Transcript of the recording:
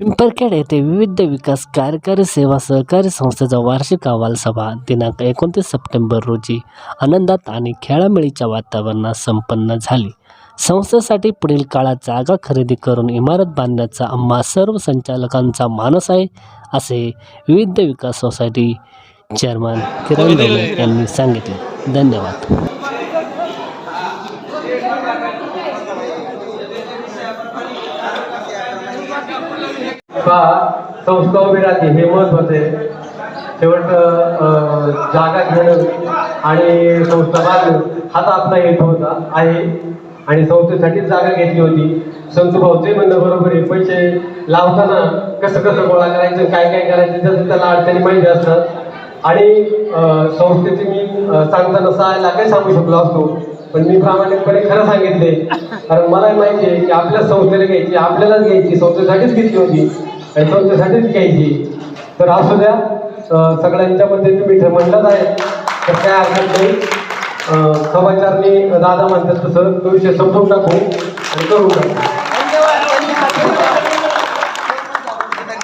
पिंपरखेड येथे विविध विकास कार्यकारी सेवा सहकारी संस्थेचा वार्षिक अहवाल सभा दिनांक एकोणतीस सप्टेंबर रोजी आनंदात आणि खेळामेळीच्या वातावरणात संपन्न झाली. संस्थेसाठी पुढील काळात जागा खरेदी करून इमारत बांधण्याचा आम्हा सर्व संचालकांचा मानस आहे असे विविध विकास सोसायटी चेअरमन किरण डोले यांनी सांगितले. धन्यवाद. हा संस्था उभी राहते हे महत्वाचं आहे. शेवट जागा घेणं आणि संस्था बांधणं हाच आपला हेतू होता आहे. आणि संस्थेसाठीच जागा घेतली होती. संत भाऊचे म्हणणं बरोबर आहे पैसे लावताना कसं कसं गोळा करायचं काय काय करायचं त्याचं त्याला अडचणी माहिती असतात. आणि संस्थेचे मी सांगताना सहायला काय सांगू शकलो असतो पण मी प्रामाणिकपणे खरं सांगितले कारण मला माहिती आहे की आपल्या संस्थेला घ्यायची आपल्यालाच घ्यायची संस्थेसाठीच घेतली होती. आणि घ्यायची. तर असू द्या सगळ्यांच्या मध्ये तुम्ही ठे- आहे. तर काय हरकत नाही. अं, मी दादा म्हणतात तसं तो विषय संपून टाकू आणि करून टाकू.